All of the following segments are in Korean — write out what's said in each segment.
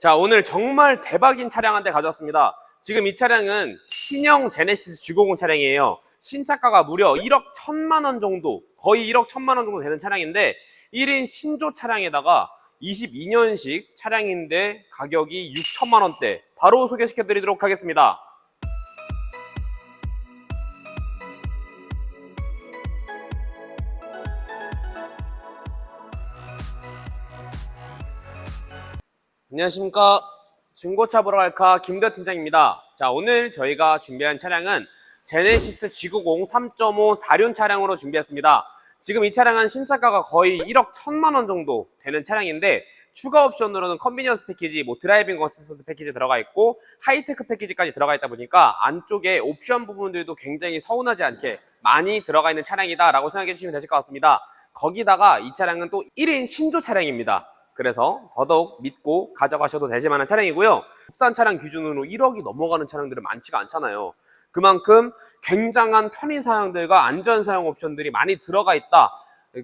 자, 오늘 정말 대박인 차량 한 대 가져왔습니다. 지금 이 차량은 신형 제네시스 G90 차량이에요. 신차가가 무려 1억 1천만 원 정도, 거의 1억 1천만 원 정도 되는 차량인데 1인 신조 차량에다가 22년식 차량인데 가격이 6천만 원대 바로 소개시켜 드리도록 하겠습니다. 안녕하십니까. 중고차 보러 갈까 김대 팀장입니다. 자, 오늘 저희가 준비한 차량은 제네시스 G90 3.5 4륜 차량으로 준비했습니다. 지금 이 차량은 신차가가 거의 1억 1천만 원 정도 되는 차량인데 추가 옵션으로는 컨비니언스 패키지, 뭐 드라이빙 어시스턴트 패키지 들어가 있고 하이테크 패키지까지 들어가 있다 보니까 안쪽에 옵션 부분들도 굉장히 서운하지 않게 많이 들어가 있는 차량이다라고 생각해 주시면 되실 것 같습니다. 거기다가 이 차량은 또 1인 신조 차량입니다. 그래서 더더욱 믿고 가져가셔도 되지 만한 차량이고요. 국산 차량 기준으로 1억이 넘어가는 차량들은 많지가 않잖아요. 그만큼 굉장한 편의 사양들과 안전 사용 옵션들이 많이 들어가 있다.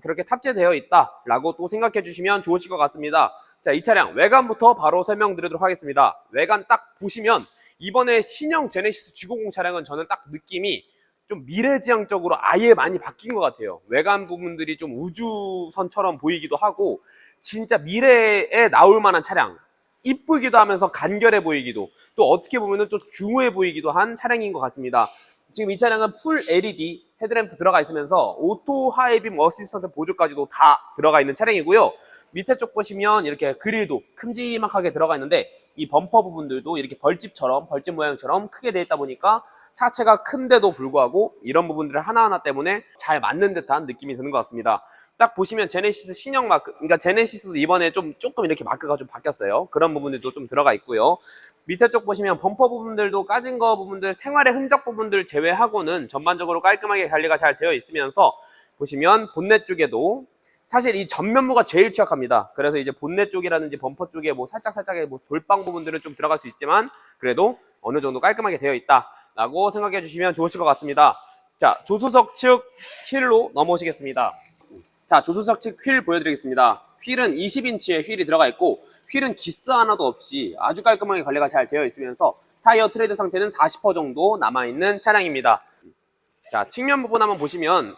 그렇게 탑재되어 있다라고 또 생각해 주시면 좋으실 것 같습니다. 자, 이 차량 외관부터 바로 설명드리도록 하겠습니다. 외관 딱 보시면 이번에 신형 제네시스 G90 차량은 저는 딱 느낌이 좀 미래지향적으로 아예 많이 바뀐 것 같아요. 외관 부분들이 좀 우주선처럼 보이기도 하고 진짜 미래에 나올 만한 차량. 이쁘기도 하면서 간결해 보이기도 또 어떻게 보면은 좀 중후해 보이기도 한 차량인 것 같습니다. 지금 이 차량은 풀 LED 헤드램프 들어가 있으면서 오토 하이빔 어시스턴트 보조까지도 다 들어가 있는 차량이고요. 밑에 쪽 보시면 이렇게 그릴도 큼지막하게 들어가 있는데 이 범퍼 부분들도 이렇게 벌집처럼 벌집 모양처럼 크게 되어 있다 보니까 차체가 큰데도 불구하고 이런 부분들 하나하나 때문에 잘 맞는 듯한 느낌이 드는 것 같습니다. 딱 보시면 제네시스 신형 마크, 그러니까 제네시스도 이번에 좀 조금 이렇게 마크가 좀 바뀌었어요. 그런 부분들도 좀 들어가 있고요. 밑에 쪽 보시면 범퍼 부분들도 까진 거 부분들, 생활의 흔적 부분들 제외하고는 전반적으로 깔끔하게 관리가 잘 되어 있으면서 보시면 본넷 쪽에도 사실 이 전면부가 제일 취약합니다. 그래서 이제 본넷 쪽이라든지 범퍼 쪽에 뭐 살짝 살짝의 뭐 돌방 부분들은 좀 들어갈 수 있지만 그래도 어느 정도 깔끔하게 되어 있다라고 생각해 주시면 좋으실 것 같습니다. 자, 조수석 측 휠로 넘어오시겠습니다. 자, 조수석 측 휠 보여드리겠습니다. 휠은 20인치의 휠이 들어가 있고 휠은 기스 하나도 없이 아주 깔끔하게 관리가 잘 되어 있으면서 타이어 트레드 상태는 40% 정도 남아있는 차량입니다. 자, 측면 부분 한번 보시면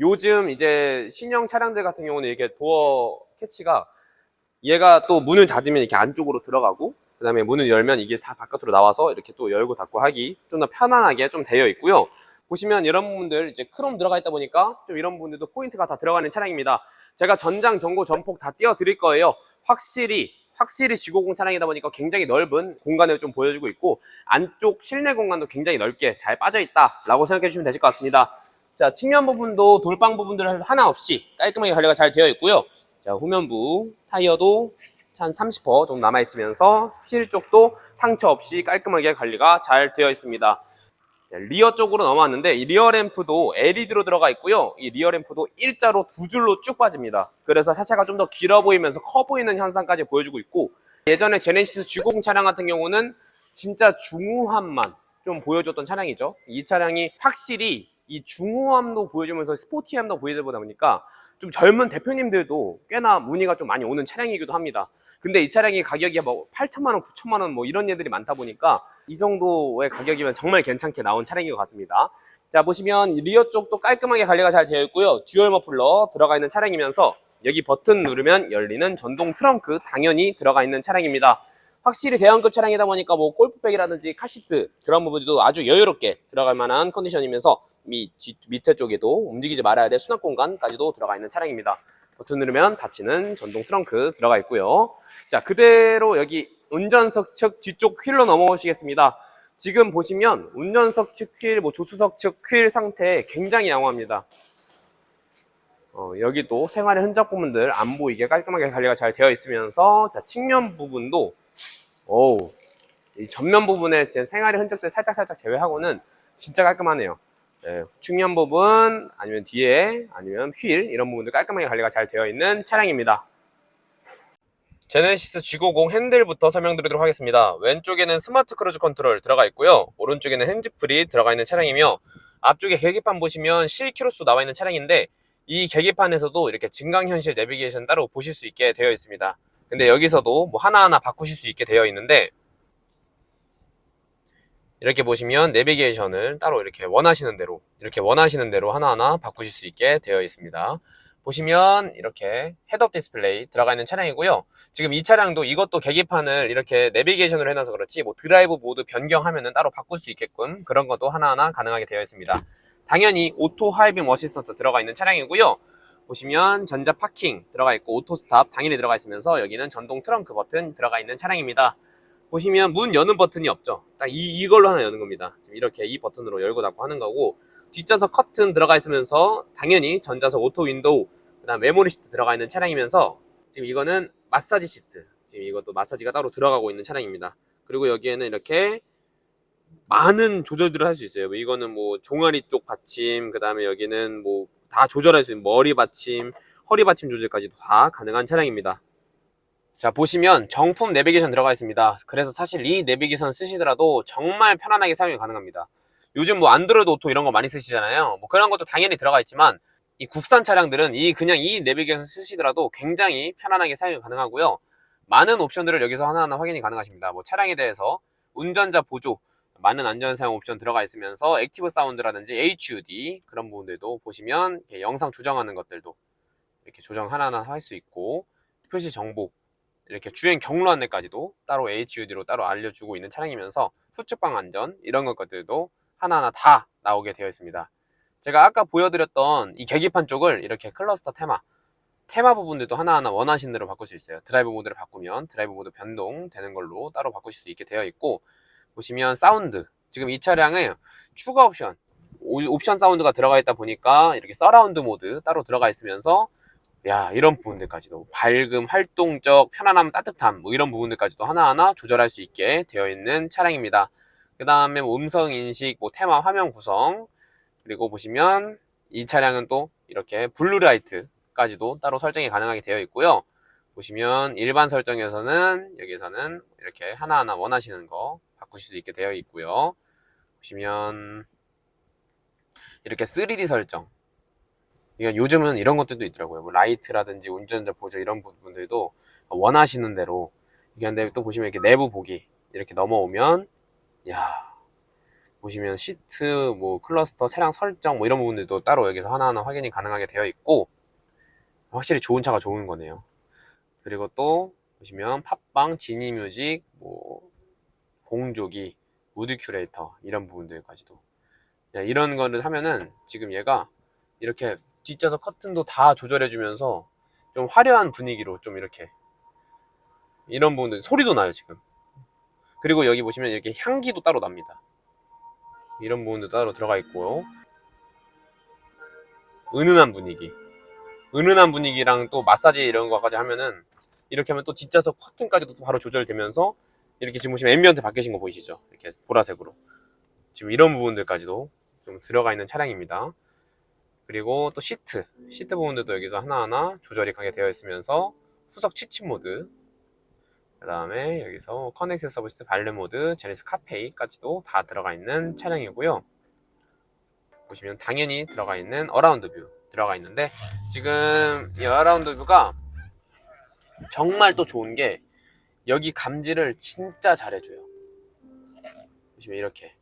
요즘 이제 신형 차량들 같은 경우는 이게 도어 캐치가 얘가 또 문을 닫으면 이렇게 안쪽으로 들어가고 그 다음에 문을 열면 이게 다 바깥으로 나와서 이렇게 또 열고 닫고 하기 좀 더 편안하게 좀 되어 있고요. 보시면 이런 부분들 이제 크롬 들어가 있다 보니까 좀 이런 부분들도 포인트가 다 들어가는 차량입니다. 제가 전장, 전고, 전폭 다 띄워 드릴 거예요. 확실히 확실히 G90 차량이다 보니까 굉장히 넓은 공간을 좀 보여주고 있고 안쪽 실내 공간도 굉장히 넓게 잘 빠져 있다 라고 생각해 주시면 되실 것 같습니다. 자, 측면 부분도 돌방 부분들 하나 없이 깔끔하게 관리가 잘 되어 있고요. 자, 후면부 타이어도 한 30% 정도 남아 있으면서 휠 쪽도 상처 없이 깔끔하게 관리가 잘 되어 있습니다. 자, 리어 쪽으로 넘어왔는데 이 리어 램프도 LED로 들어가 있고요. 이 리어 램프도 일자로 두 줄로 쭉 빠집니다. 그래서 차체가 좀 더 길어 보이면서 커 보이는 현상까지 보여주고 있고 예전에 제네시스 G90 차량 같은 경우는 진짜 중후함만 좀 보여줬던 차량이죠. 이 차량이 확실히 이 중후함도 보여주면서 스포티함도 보여주다 보니까 좀 젊은 대표님들도 꽤나 문의가 좀 많이 오는 차량이기도 합니다. 근데 이 차량이 가격이 뭐 8천만 원, 9천만 원 뭐 이런 애들이 많다 보니까 이 정도의 가격이면 정말 괜찮게 나온 차량인 것 같습니다. 자 보시면 리어 쪽도 깔끔하게 관리가 잘 되어 있고요. 듀얼 머플러 들어가 있는 차량이면서 여기 버튼 누르면 열리는 전동 트렁크 당연히 들어가 있는 차량입니다. 확실히 대형급 차량이다 보니까 뭐 골프백이라든지 카시트 그런 부분도 아주 여유롭게 들어갈 만한 컨디션이면서 미, 뒤, 밑에 쪽에도 움직이지 말아야 될 수납 공간까지도 들어가 있는 차량입니다. 버튼 누르면 닫히는 전동 트렁크 들어가 있고요. 자 그대로 여기 운전석 측 뒤쪽 휠로 넘어오시겠습니다. 지금 보시면 운전석 측 휠, 뭐 조수석 측 휠 상태 굉장히 양호합니다. 어, 여기도 생활의 흔적 부분들 안 보이게 깔끔하게 관리가 잘 되어 있으면서 자 측면 부분도 어우 이 전면 부분에 제 생활의 흔적들 살짝 살짝 제외하고는 진짜 깔끔하네요. 네, 측면 부분 아니면 뒤에 아니면 휠 이런 부분들 깔끔하게 관리가 잘 되어 있는 차량입니다. 제네시스 G90 핸들부터 설명드리도록 하겠습니다. 왼쪽에는 스마트 크루즈 컨트롤 들어가 있고요. 오른쪽에는 핸즈프리 들어가 있는 차량이며 앞쪽에 계기판 보시면 실키로수 나와 있는 차량인데 이 계기판에서도 이렇게 증강현실 내비게이션 따로 보실 수 있게 되어 있습니다. 근데 여기서도 뭐 하나하나 바꾸실 수 있게 되어 있는데 이렇게 보시면 내비게이션을 따로 이렇게 원하시는 대로 이렇게 원하시는 대로 하나하나 바꾸실 수 있게 되어 있습니다. 보시면 이렇게 헤드업 디스플레이 들어가 있는 차량이고요. 지금 이 차량도 이것도 계기판을 이렇게 내비게이션으로 해놔서 그렇지 뭐 드라이브 모드 변경하면은 따로 바꿀 수 있게끔 그런 것도 하나하나 가능하게 되어 있습니다. 당연히 오토 하이빔 어시스턴트 들어가 있는 차량이고요. 보시면 전자 파킹 들어가 있고 오토 스탑 당연히 들어가 있으면서 여기는 전동 트렁크 버튼 들어가 있는 차량입니다. 보시면 문 여는 버튼이 없죠. 딱 이, 이걸로 하나 여는 겁니다. 지금 이렇게 이 버튼으로 열고 닫고 하는 거고 뒷좌석 커튼 들어가 있으면서 당연히 전자석 오토 윈도우 그다음 메모리 시트 들어가 있는 차량이면서 지금 이거는 마사지 시트 지금 이것도 마사지가 따로 들어가고 있는 차량입니다. 그리고 여기에는 이렇게 많은 조절들을 할 수 있어요. 뭐 이거는 뭐 종아리 쪽 받침, 그 다음에 여기는 뭐 다 조절할 수 있는 머리 받침, 허리 받침 조절까지도 다 가능한 차량입니다. 자 보시면 정품 내비게이션 들어가 있습니다. 그래서 사실 이 내비게이션 쓰시더라도 정말 편안하게 사용이 가능합니다. 요즘 뭐 안드로이드 오토 이런 거 많이 쓰시잖아요. 뭐 그런 것도 당연히 들어가 있지만 이 국산 차량들은 이 그냥 이 내비게이션 쓰시더라도 굉장히 편안하게 사용이 가능하고요. 많은 옵션들을 여기서 하나하나 확인이 가능하십니다. 뭐 차량에 대해서 운전자 보조, 많은 안전 사용 옵션 들어가 있으면서 액티브 사운드라든지 HUD 그런 부분들도 보시면 영상 조정하는 것들도 이렇게 조정 하나하나 할 수 있고 표시 정보 이렇게 주행 경로 안내까지도 따로 HUD로 따로 알려주고 있는 차량이면서 후측방 안전 이런 것들도 하나하나 다 나오게 되어 있습니다. 제가 아까 보여드렸던 이 계기판 쪽을 이렇게 클러스터 테마 테마 부분들도 하나하나 원하시는 대로 바꿀 수 있어요. 드라이브 모드를 바꾸면 드라이브 모드 변동되는 걸로 따로 바꾸실 수 있게 되어 있고 보시면 사운드 지금 이 차량은 추가 옵션 오- 옵션 사운드가 들어가 있다 보니까 이렇게 서라운드 모드 따로 들어가 있으면서 야 이런 부분들까지도 밝음, 활동적, 편안함, 따뜻함 뭐 이런 부분들까지도 하나하나 조절할 수 있게 되어 있는 차량입니다. 그 다음에 뭐 음성 인식, 뭐 테마 화면 구성 그리고 보시면 이 차량은 또 이렇게 블루라이트까지도 따로 설정이 가능하게 되어 있고요. 보시면 일반 설정에서는 여기에서는 이렇게 하나하나 원하시는 거 바꾸실 수 있게 되어 있고요. 보시면 이렇게 3D 설정. 이건 요즘은 이런 것들도 있더라고요. 뭐 라이트라든지 운전자 보조 이런 부분들도 원하시는 대로 이게 근데 또 보시면 이렇게 내부 보기 이렇게 넘어오면 야 보시면 시트 뭐 클러스터 차량 설정 뭐 이런 부분들도 따로 여기서 하나하나 확인이 가능하게 되어 있고 확실히 좋은 차가 좋은 거네요. 그리고 또 보시면 팟빵, 지니뮤직, 뭐 공조기, 무드 큐레이터 이런 부분들까지도. 야, 이런 거를 하면은 지금 얘가 이렇게 뒷좌석 커튼도 다 조절해주면서 좀 화려한 분위기로 좀 이렇게 이런 부분들 소리도 나요 지금. 그리고 여기 보시면 이렇게 향기도 따로 납니다. 이런 부분도 따로 들어가 있고요 은은한 분위기. 은은한 분위기랑 또 마사지 이런 거까지 하면은 이렇게 하면 또 뒷좌석 커튼까지도 바로 조절되면서 이렇게 지금 보시면 앰비언트 바뀌신 거 보이시죠? 이렇게 보라색으로. 지금 이런 부분들까지도 좀 들어가 있는 차량입니다. 그리고 또 시트 시트 부분들도 여기서 하나하나 조절이 가게 되어 있으면서 후석 취침 모드 그 다음에 여기서 커넥트 서비스 발레 모드 제네스 카페이까지도 다 들어가 있는 차량이고요. 보시면 당연히 들어가 있는 어라운드 뷰 들어가 있는데 지금 이 어라운드 뷰가 정말 또 좋은 게 여기 감지를 진짜 잘해줘요. 보시면 이렇게.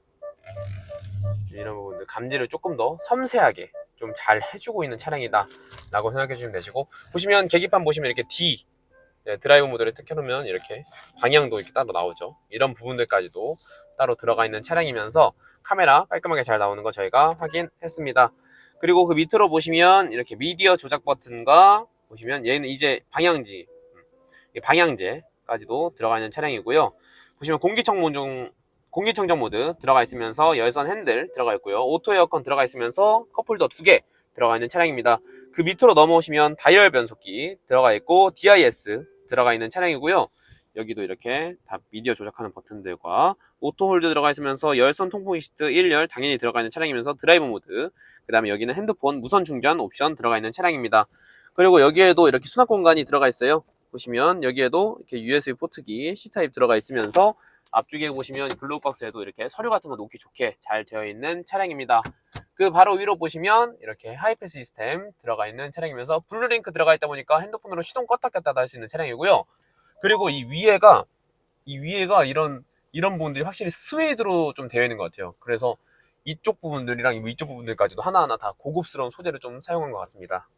이런 부분들 감지를 조금 더 섬세하게 좀 잘 해주고 있는 차량이다 라고 생각해 주시면 되시고 보시면 계기판 보시면 이렇게 D 네, 드라이브 모드를 딱 켜놓으면 이렇게 방향도 이렇게 따로 나오죠. 이런 부분들까지도 따로 들어가 있는 차량이면서 카메라 깔끔하게 잘 나오는 거 저희가 확인했습니다. 그리고 그 밑으로 보시면 이렇게 미디어 조작 버튼과 보시면 얘는 이제 방향지. 음, 이 방향제 까지도 들어가 있는 차량이고요 보시면 공기청문 중 공기청정 모드 들어가 있으면서 열선 핸들 들어가 있고요. 오토 에어컨 들어가 있으면서 컵홀더 두 개 들어가 있는 차량입니다. 그 밑으로 넘어오시면 다이얼 변속기 들어가 있고 DIS 들어가 있는 차량이고요. 여기도 이렇게 다 미디어 조작하는 버튼들과 오토 홀드 들어가 있으면서 열선 통풍 시트 1열 당연히 들어가 있는 차량이면서 드라이브 모드 그 다음에 여기는 핸드폰 무선 충전 옵션 들어가 있는 차량입니다. 그리고 여기에도 이렇게 수납 공간이 들어가 있어요. 보시면 여기에도 이렇게 USB 포트기 C타입 들어가 있으면서 앞쪽에 보시면 글로우 박스에도 이렇게 서류 같은 거 놓기 좋게 잘 되어 있는 차량입니다. 그 바로 위로 보시면 이렇게 하이패스 시스템 들어가 있는 차량이면서 블루링크 들어가 있다 보니까 핸드폰으로 시동 껐다 켰다 할 수 있는 차량이고요. 그리고 이 위에가 이 위에가 이런 이런 부분들이 확실히 스웨이드로 좀 되어 있는 것 같아요. 그래서 이쪽 부분들이랑 이쪽 부분들까지도 하나하나 다 고급스러운 소재를 좀 사용한 것 같습니다.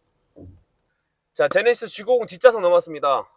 자, 제네시스 G90 뒷좌석 넘었습니다.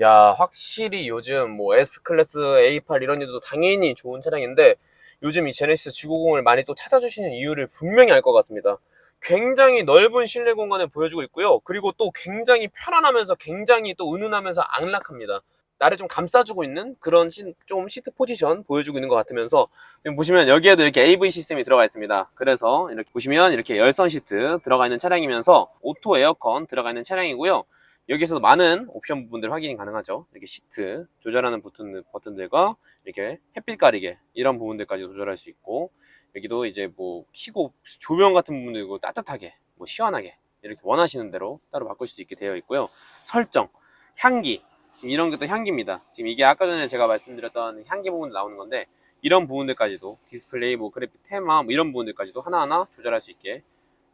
야, 확실히 요즘 뭐 S클래스 A8 이런 애도 당연히 좋은 차량인데 요즘 이 제네시스 G90을 많이 또 찾아주시는 이유를 분명히 알 것 같습니다. 굉장히 넓은 실내 공간을 보여주고 있고요. 그리고 또 굉장히 편안하면서 굉장히 또 은은하면서 안락합니다. 나를 좀 감싸주고 있는 그런 시, 좀 시트 포지션 보여주고 있는 것 같으면서 보시면 여기에도 이렇게 AV 시스템이 들어가 있습니다. 그래서 이렇게 보시면 이렇게 열선 시트 들어가 있는 차량이면서 오토 에어컨 들어가 있는 차량이고요. 여기서도 많은 옵션 부분들 확인이 가능하죠. 이렇게 시트 조절하는 버튼, 버튼들과 이렇게 햇빛 가리개 이런 부분들까지 조절할 수 있고 여기도 이제 뭐 키고 조명 같은 부분들고 따뜻하게 뭐 시원하게 이렇게 원하시는 대로 따로 바꿀 수 있게 되어 있고요. 설정, 향기 지금 이런 것도 향기입니다. 지금 이게 아까 전에 제가 말씀드렸던 향기 부분 나오는 건데 이런 부분들까지도 디스플레이, 뭐 그래픽 테마 뭐 이런 부분들까지도 하나하나 조절할 수 있게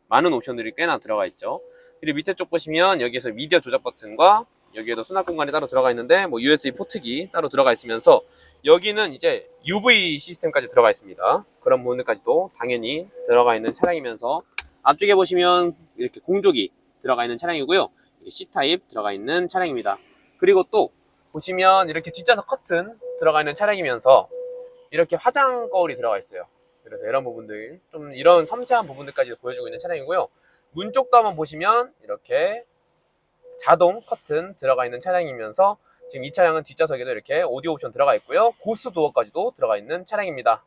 많은 옵션들이 꽤나 들어가 있죠. 그리고 밑에 쪽 보시면 여기에서 미디어 조작 버튼과 여기에도 수납 공간이 따로 들어가 있는데 뭐 USB 포트기 따로 들어가 있으면서 여기는 이제 UV 시스템까지 들어가 있습니다. 그런 부분들까지도 당연히 들어가 있는 차량이면서 앞쪽에 보시면 이렇게 공조기 들어가 있는 차량이고요. C 타입 들어가 있는 차량입니다. 그리고 또 보시면 이렇게 뒷좌석 커튼 들어가 있는 차량이면서 이렇게 화장 거울이 들어가 있어요. 그래서 이런 부분들 좀 이런 섬세한 부분들까지 보여주고 있는 차량이고요. 문 쪽도 한번 보시면 이렇게 자동 커튼 들어가 있는 차량이면서 지금 이 차량은 뒷좌석에도 이렇게 오디오 옵션 들어가 있고요. 고스 도어까지도 들어가 있는 차량입니다.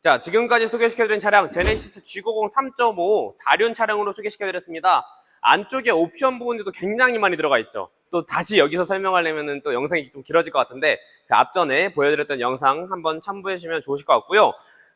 자, 지금까지 소개시켜드린 차량 제네시스 G90 3.5 4륜 차량으로 소개시켜드렸습니다. 안쪽에 옵션 부분들도 굉장히 많이 들어가 있죠. 또 다시 여기서 설명하려면 또 영상이 좀 길어질 것 같은데 그 앞전에 보여드렸던 영상 한번 참고해 주시면 좋으실 것 같고요.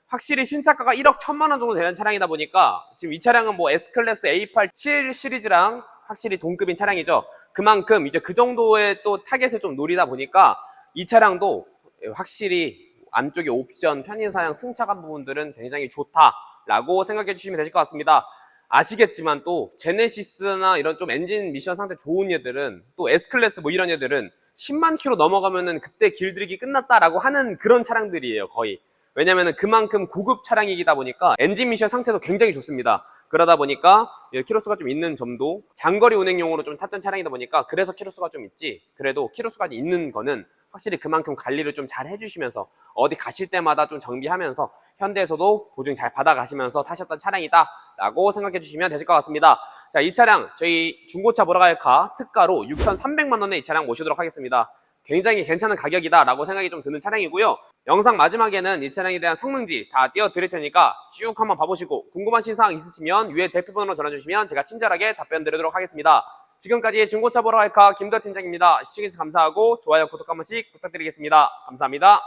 확실히 신차가가 1억 1천만 원 정도 되는 차량이다 보니까 지금 이 차량은 뭐 S클래스 A8 7 시리즈랑 확실히 동급인 차량이죠. 그만큼 이제 그 정도의 또 타겟을 좀 노리다 보니까 이 차량도 확실히 안쪽에 옵션, 편의사양, 승차감 부분들은 굉장히 좋다라고 생각해 주시면 되실 것 같습니다. 아시겠지만 또 제네시스나 이런 좀 엔진 미션 상태 좋은 얘들은 또 S클래스 뭐 이런 얘들은 10만 킬로 넘어가면은 그때 길들이기 끝났다라고 하는 그런 차량들이에요 거의. 왜냐면은 그만큼 고급 차량이다 보니까 엔진 미션 상태도 굉장히 좋습니다. 그러다 보니까 이 키로수가 좀 있는 점도 장거리 운행용으로 좀 탔던 차량이다 보니까 그래서 키로수가 좀 있지. 그래도 키로수가 있는 거는 확실히 그만큼 관리를 좀 잘 해주시면서 어디 가실 때마다 좀 정비하면서 현대에서도 보증 잘 받아가시면서 타셨던 차량이다 라고 생각해 주시면 되실 것 같습니다. 자 이 차량 저희 중고차 보러 갈까 특가로 6,300만 원에 이 차량 모시도록 하겠습니다. 굉장히 괜찮은 가격이다 라고 생각이 좀 드는 차량이고요. 영상 마지막에는 이 차량에 대한 성능지 다 띄워드릴 테니까 쭉 한번 봐보시고 궁금하신 사항 있으시면 위에 대표번호 전화주시면 제가 친절하게 답변 드리도록 하겠습니다 지금까지 중고차 보러 갈까 김도 팀장입니다. 시청해주셔서 감사하고 좋아요, 구독 한 번씩 부탁드리겠습니다. 감사합니다.